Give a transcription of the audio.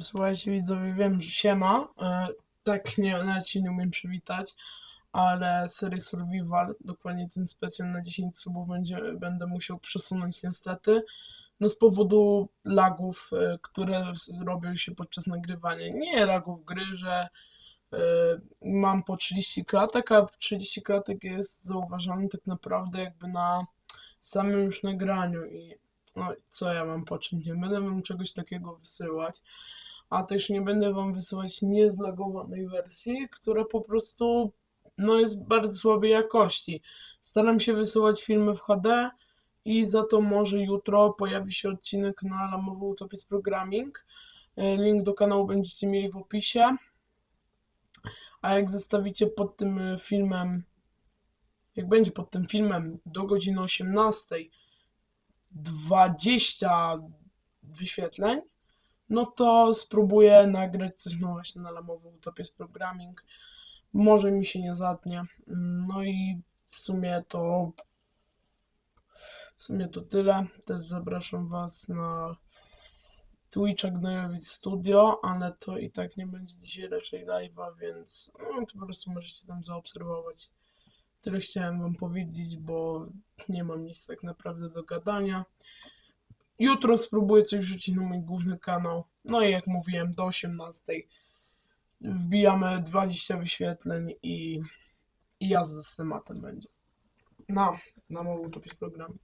Słuchajcie widzowie, wiem, że siema, e, tak nie, nawet się nie umiem przywitać, ale serię Survival, dokładnie ten specjal na 10 subów będzie, będę musiał przesunąć niestety, no z powodu lagów, e, które robią się podczas nagrywania. Nie lagów gry, że e, mam po 30 klatek, a 30 klatek jest zauważalny tak naprawdę jakby na samym już nagraniu i no co ja mam począć? Nie będę wam czegoś takiego wysyłać, a też nie będę wam wysyłać niezlagowanej wersji, która po prostu no jest bardzo słabej jakości. Staram się wysyłać filmy w HD i za to może jutro pojawi się odcinek na Lamowy Utopic Programming. E, Link do kanału będziecie mieli w opisie. A jak zostawicie pod tym e, filmem, jak będzie pod tym filmem do godziny 18 20 wyświetleń, no to spróbuję nagrać coś no właśnie na Lamowy Utopic Programming. Może mi się nie zatnie. No i w sumie to w sumie to tyle. Też zapraszam Was na Twitcha Gnojowic Studio, ale to i tak nie będzie dzisiaj raczej live'a, więc no, to po prostu możecie tam zaobserwować. Tyle chciałem Wam powiedzieć, bo nie mam nic tak naprawdę do gadania. Jutro spróbuję coś wrzucić na mój główny kanał. No i jak mówiłem, do 18 wbijamy 20 wyświetleń i, i jazda z tematem będzie. No, na mało utopis programie.